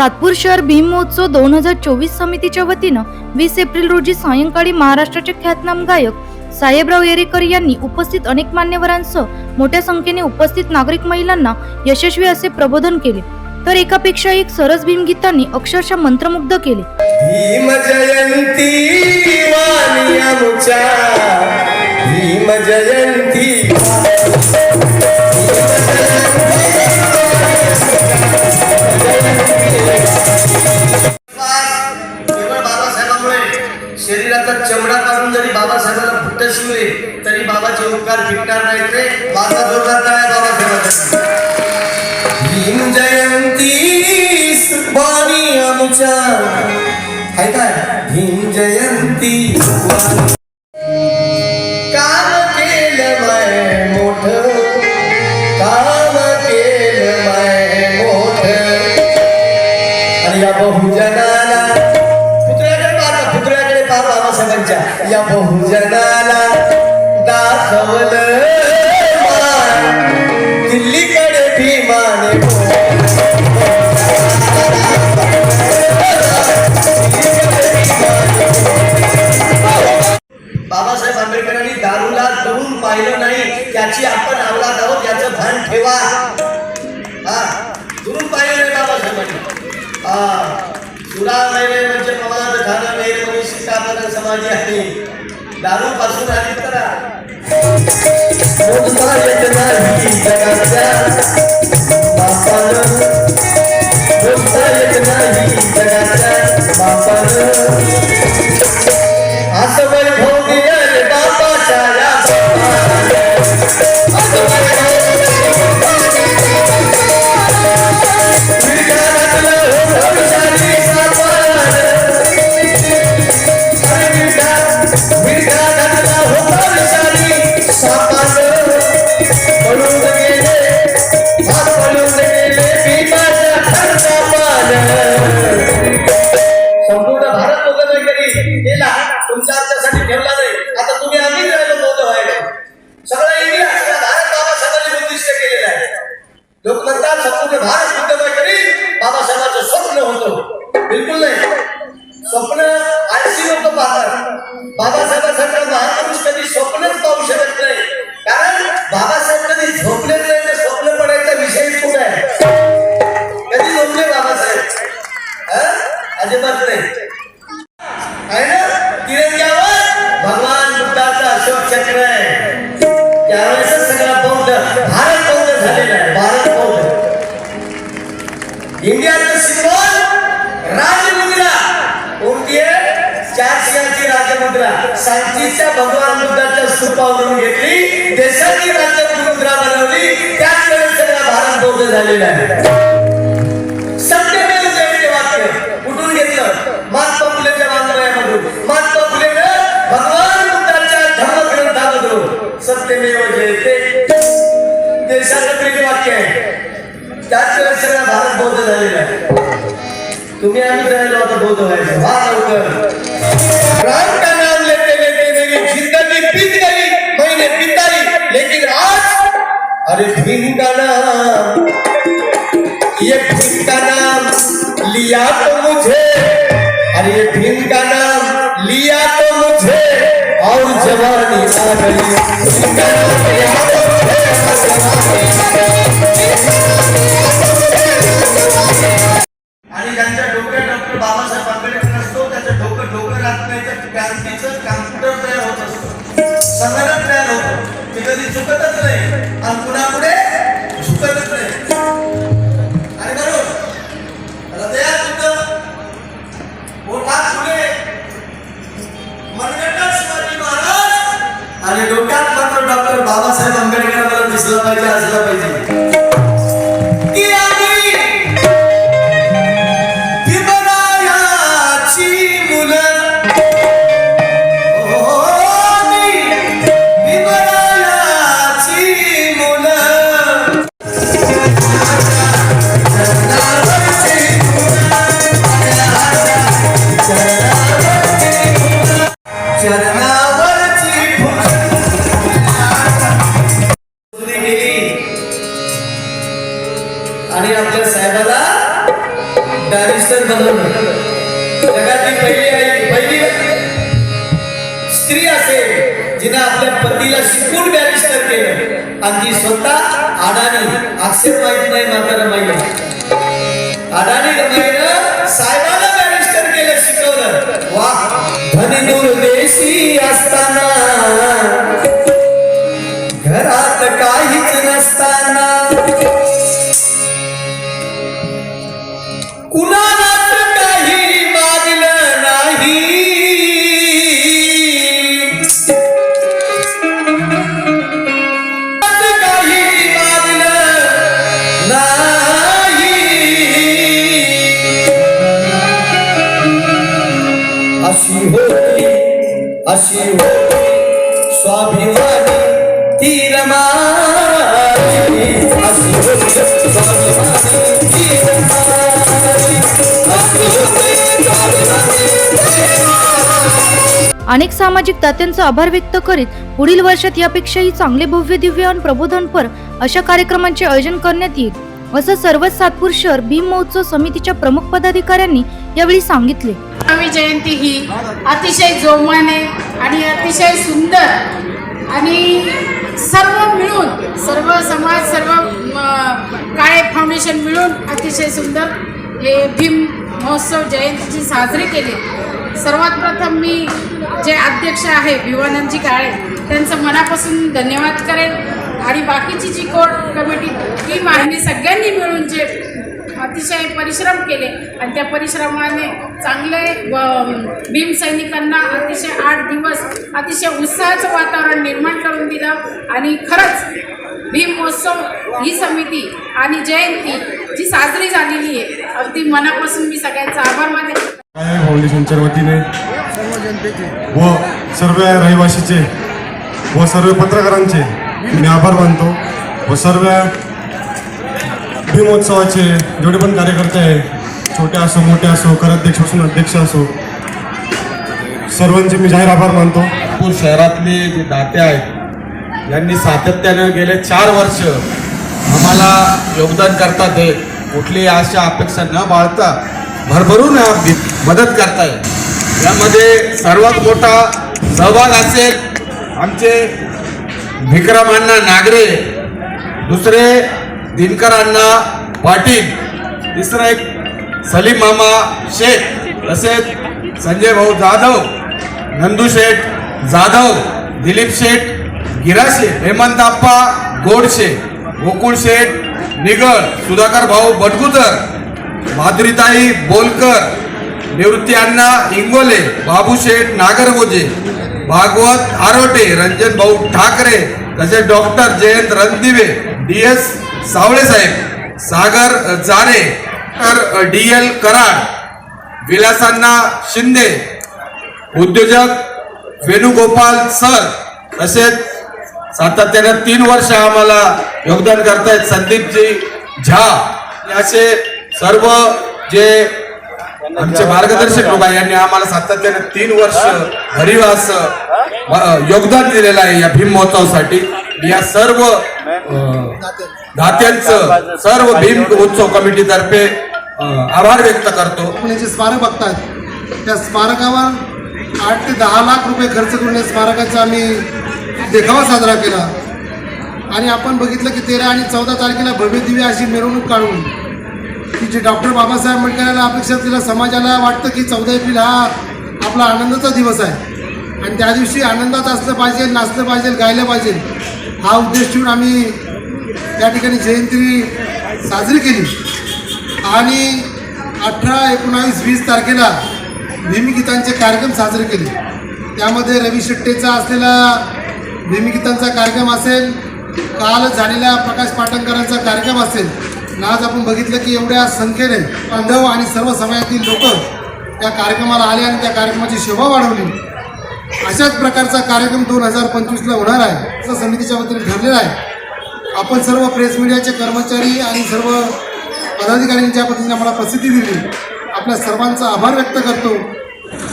सातपूर शहर भीम महोत्सव दोन हजार चोवीस समितीच्या वतीनं वीस एप्रिल रोजी सायंकाळी महाराष्ट्राचे ख्यातनाम गायक साहेबराव येरेकर यांनी उपस्थित अनेक मान्यवरांसह मोठ्या संख्येने उपस्थित नागरिक महिलांना यशस्वी असे प्रबोधन केले. तर एकापेक्षा एक सरस भीमगीतांनी अक्षरशः मंत्रमुग्ध केले. भीम जयंती भीम जयंती शरीराचा चमडा काढून जरी बाबासाहेबांना फुट्ट शिवले तरी बाबाचे उपकार फिटणार नाही रे. माझा जोरदार काय बाबासाहेबांचा. भीम जयंती वाणी आमच्या. आहे काय? भीम जयंती वाणी. बाबासाहेबांच्या या बहुजनाला दाखवलं दिल्लीकडे भीमाने बाबासाहेब आंबेडकरांनी दारूला दडून पाहिलं नाही त्याची आपण अवलाद आहोत याचं भान ठेवा. हा दुरून पाहिलं नाही बाबासाहेबांनी. हा सुरा मेरे म्हणजे प्रमाणात खाणं नाही म्हणजे समाज आहे. दारू पासून आधी करा अजिबात नाही. आहे ना? तिरंग्यावर भगवान बुद्धाचा अशोक चक्र आहे. त्यावेळेस सगळा बौद्ध भारत बौद्ध झालेला आहे. भारत बौद्ध. इंडियाचं सिम्बॉल राजमुद्रा. कोणती आहे? चार सिंहाची राजमुद्रा. सांचीच्या भगवान बुद्धाच्या स्तूपावरून घेतली. देशाची राजमुद्रा बनवली. त्याच वेळेस सगळा भारत बौद्ध झालेला आहे. भारत बौद्ध झालेला आहे तुम्ही आम्ही राहिलो आता बौद्ध व्हायचं वा लवकर राम का नाम लेते लेते मेरी जिंदगी बीत गई मैंने बिताई लेकिन आज अरे भीम का नाम ये भीम का नाम लिया तो मुझे अरे ये भीम का नाम लिया तो मुझे और जवानी आ गई शिक्षण आणि बनवलं जगातली पहिली आई पहिली स्त्री असेल जिनं आपल्या पतीला शिकून बॅरिस्टर केलं. आणि ती स्वतः अडाणी. अक्षर माहीत नाही मात्र रमाईला. अडाणी रमाईनं साहेबाला बॅरिस्टर केलं शिकवलं. वा धनी दूर देशी असताना अशी होती अशी होती स्वाभिमानी तीर माझी अशी होती स्वाभिमानी तीर माझी अनेक सामाजिक दात्यांचा आभार व्यक्त करीत पुढील वर्षात यापेक्षाही चांगले भव्य दिव्य आणि प्रबोधनपर अशा कार्यक्रमांचे आयोजन करण्यात येईल असं सर्वच सातपूर शहर भीम महोत्सव समितीच्या प्रमुख पदाधिकाऱ्यांनी यावेळी सांगितले. जयंती ही अतिशय जोमाने आणि अतिशय सुंदर आणि सर्व मिळून सर्व समाज सर्व म, काळे फाउंडेशन मिळून अतिशय सुंदर हे भीम महोत्सव जयंतीची साजरी केली. सर्वात प्रथम मी जे अध्यक्ष आहे भिवानंदजी काळे त्यांचं मनापासून धन्यवाद करेन. आणि बाकीची जी कोर कमिटी टीम आहे सगळ्यांनी मिळून जे अतिशय परिश्रम केले. आणि त्या परिश्रमाने चांगले व भीम सैनिकांना अतिशय आठ दिवस अतिशय उत्साहाचं वातावरण निर्माण करून दिलं. आणि खरंच भीम महोत्सव ही समिती आणि जयंती जी साजरी झालेली आहे अगदी मनापासून मी सगळ्यांचा आभार मानते. फाउंडेशनच्या वतीने? व सर्व रहिवासीचे व सर्व पत्रकारांचे मी आभार मानतो. व सर्व भीमोत्सवाचे जेवढे पण कार्यकर्ते आहे छोटे असो मोठे असो कराध्यक्षपासून अध्यक्ष असो. सर्वांचे मी जाहीर आभार मानतो. नागपूर शहरातले जे दाते आहेत यांनी सातत्यानं गेले चार वर्ष आम्हाला योगदान करतात आहे कुठली अशा अपेक्षा न बाळता भरभरून मदत करताय. यामध्ये सर्वात मोठा सहभाग असेल आमचे विक्रमांना नागरे दुसरे दिनकर अण्णा पाटील तिसरं एक सलीम मामा शेख तसेच संजय भाऊ जाधव नंदू शेठ जाधव दिलीप शेठ गिराशे हेमंत आप्पा गोडशे गोकुळ शेठ निगळ सुधाकर भाऊ बटगुजर माधुरीताई बोलकर निवृत्ती अण्णा इंगोले बाबू शेठ नागरगोजे भागवत आरोटे रंजन भाऊ ठाकरे तसेच doctor Jayant Randive D S Savale साहेब सागर जारे डी एल कराड विलासांना शिंदे उद्योजक वेणुगोपाल सर तसेच सातत्याने तीन वर्ष आम्हाला योगदान करतायत संदीपजी झा असे सर्व जे आमचे मार्गदर्शक लोक आहे यांनी आम्हाला सातत्याने तीन वर्ष हरिवास योगदान दिलेलं आहे या भीम महोत्सवासाठी. या सर्व दात्यांचं सर्व भीम उत्सव कमिटीतर्फे आभार व्यक्त करतो. आपण जे स्मारक बघतात त्या स्मारकावर आठ ते दहा लाख रुपये खर्च करून या स्मारकाचा आम्ही देखावा साजरा केला. आणि आपण बघितलं की तेरा आणि चौदा तारखेला भव्य दिव्य अशी मिरवणूक काढून की जे डॉक्टर बाबासाहेब आंबेडकरांना अपेक्षा असलेल्या समाजाला वाटतं की चौदा एप्रिल हा आपला आनंदाचा दिवस आहे. आणि त्या दिवशी आनंदात असलं पाहिजे नाचलं पाहिजे गायलं पाहिजे. हा उद्देश ठेवून आम्ही त्या ठिकाणी जयंती साजरी केली. आणि अठरा एकोणावीस वीस तारखेला भीमगीतांचे कार्यक्रम साजरे केले. त्यामध्ये रवी शेट्टेचा असलेला भीमगीतांचा कार्यक्रम असेल काल झालेला प्रकाश पाटणकरांचा कार्यक्रम असेल. आज आपण बघितलं की एवढ्या संख्येने बांधव आणि सर्व समाजातील लोक त्या कार्यक्रमाला आले आणि त्या कार्यक्रमाची शोभा वाढवली. अशाच प्रकारचा कार्यक्रम दोन हजार पंचवीसला होणार आहे. असं समितीच्या वतीने ठरलेलं आहे. आपण सर्व प्रेस मीडियाचे कर्मचारी आणि सर्व पदाधिकाऱ्यांनी ज्या पद्धतीने आम्हाला प्रसिद्धी दिली आपल्या सर्वांचा आभार व्यक्त करतो.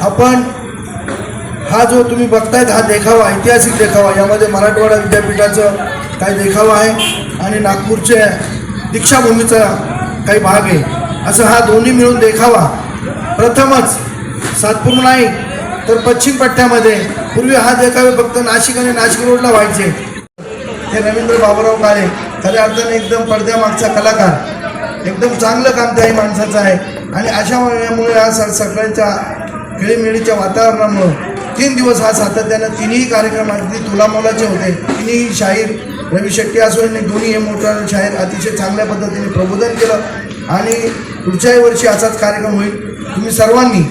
आपण हा जो तुम्ही बघतायत हा देखावा ऐतिहासिक देखावा यामध्ये मराठवाडा विद्यापीठाचं काही देखावा आहे आणि नागपूरच्या दीक्षाभूमीचा काही भाग आहे. असं हा दोन्ही मिळून देखावा. प्रथमच सातपूर नाईक तर पश्चिम पट्ट्यामध्ये पूर्वी हा देखावे फक्त नाशिक आणि नाशिक रोडला व्हायचे. हे रवींद्र बाबूराव काळे खऱ्या अर्थाने एकदम पडद्यामागचा कलाकार. एकदम चांगलं काम त्याही माणसाचं आहे. आणि अशा मुळे हा स सगळ्यांच्या खेळीमेळीच्या वातावरणामुळं तीन दिवस हा सातत्यानं तिन्ही कार्यक्रम अगदी तुलामोलाचे होते. तिन्ही शाहीर रवी शेट्टी असो यांनी दोन्ही हे मोठा शाहीर अतिशय चांगल्या पद्धतीने प्रबोधन केलं. आणि पुढच्याही वर्षी असाच कार्यक्रम होईल. तुम्ही सर्वांनी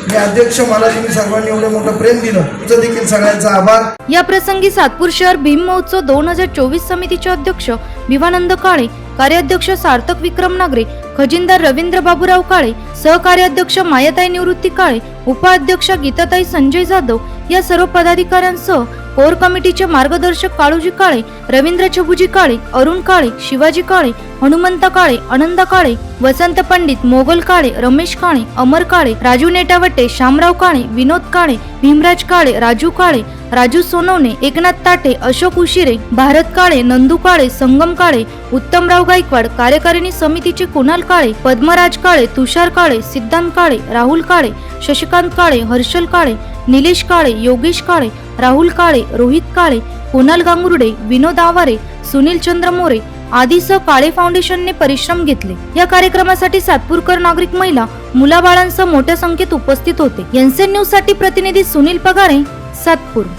मी अध्यक्ष मला तुम्ही सर्वांनी एवढं मोठं प्रेम दिलं तुमचं देखील सगळ्यांचा आभार. या प्रसंगी सातपूर शहर भीम महोत्सव दोन हजार चोवीस समितीचे अध्यक्ष विवानंद काळे कार्याध्यक्ष सार्थक विक्रम नागरे खजिनदार रवींद्र बाबूराव काळे सहकार्याध्यक्ष मायाताई निवृत्ती काळे उपाध्यक्ष गीताताई संजय जाधव या सर्व पदाधिकाऱ्यांसह कोर कमिटीचे मार्गदर्शक काळूजी काळे रवींद्र छबुजी काळे अरुण काळे शिवाजी काळे हनुमंत काळे आनंद काळे वसंत पंडित मोगल काळे रमेश काळे अमर काळे राजू नेटावटे शामराव काळे विनोद काळे भीमराज काळे राजू काळे राजू सोनवणे एकनाथ ताटे अशोक उशिरे भारत काळे नंदू काळे संगम काळे उत्तमराव गायकवाड कार्यकारिणी समितीचे कुणाल काळे पद्मराज काळे तुषार काळे सिद्धांत काळे राहुल काळे शशिकांत काळे हर्षल काळे निलेश काळे योगेश काळे राहुल काळे रोहित काळे कुणाल गांगुर्डे विनोद आवारे सुनील चंद्र मोरे आदीसह काळे फाउंडेशनने परिश्रम घेतले. या कार्यक्रमासाठी सातपूरकर नागरिक महिला मुलाबाळांसह मोठ्या संख्येत उपस्थित होते. एनसेन न्यूजसाठी प्रतिनिधी सुनील पगारे सातपूर.